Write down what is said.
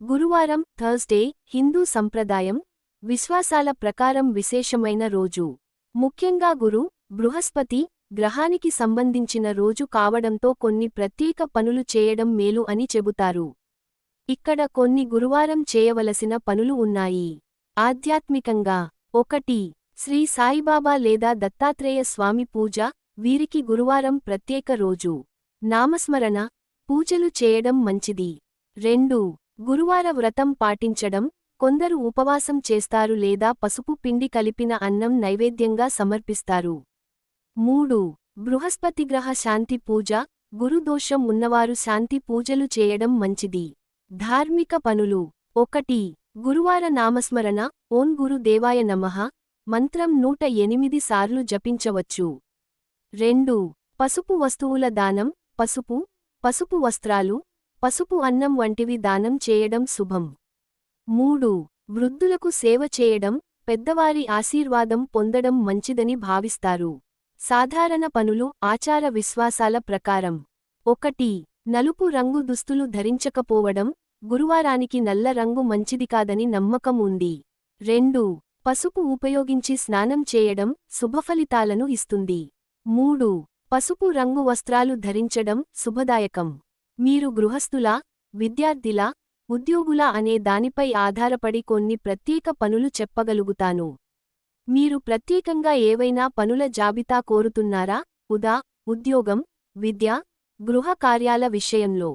గురువారం థర్స్డే హిందూ సంప్రదాయం విశ్వాసాల ప్రకారం విశేషమైన రోజు. ముఖ్యంగా గురు బృహస్పతి గ్రహానికి సంబంధించిన రోజు కావడంతో కొన్ని ప్రత్యేక పనులు చేయడం మేలు అని చెబుతారు. ఇక్కడ కొన్ని గురువారం చేయవలసిన పనులు ఉన్నాయి. ఆధ్యాత్మికంగా ఒకటి శ్రీ సాయిబాబా లేదా దత్తాత్రేయ స్వామి పూజ వీరికి గురువారం ప్రత్యేక రోజు. నామస్మరణ పూజలు చేయడం మంచిది. రెండు గురువార వ్రతం పాటించడం కొందరు ఉపవాసం చేస్తారు లేదా పసుపు పిండి కలిపిన అన్నం నైవేద్యంగా సమర్పిస్తారు. మూడు. బృహస్పతిగ్రహ శాంతి పూజ గురుదోషం ఉన్నవారు శాంతి పూజలు చేయడం మంచిది. ధార్మిక పనులు. ఒకటి. గురువార నామస్మరణ ఓం గురు దేవాయ నమః మంత్రం నూట ఎనిమిది సార్లు జపించవచ్చు. రెండు. పసుపు వస్తువుల దానం పసుపు పసుపు వస్త్రాలు పసుపు అన్నం వంటివి దానం చేయడం శుభం. మూడు వృద్ధులకు సేవ చేయడం పెద్దవారి ఆశీర్వాదం పొందడం మంచిదని భావిస్తారు. సాధారణ పనులు ఆచార విశ్వాసాల ప్రకారం. ఒకటి నలుపు రంగు దుస్తులు ధరించకపోవడం గురువారానికి నల్ల రంగు మంచిది కాదని నమ్మకం ఉంది. రెండు పసుపు ఉపయోగించి స్నానం చేయడం శుభఫలితాలను ఇస్తుంది. మూడు పసుపు రంగు వస్త్రాలు ధరించడం శుభదాయకం. మీరు గృహస్థులా విద్యార్థిలా ఉద్యోగులా అనే దానిపై ఆధారపడి కొన్ని ప్రత్యేక పనులు చెప్పగలుగుతాను. మీరు ప్రత్యేకంగా ఏవైనా పనుల జాబితా కోరుతున్నారా? ఉదా ఉద్యోగం విద్య గృహ కార్యాల విషయంలో.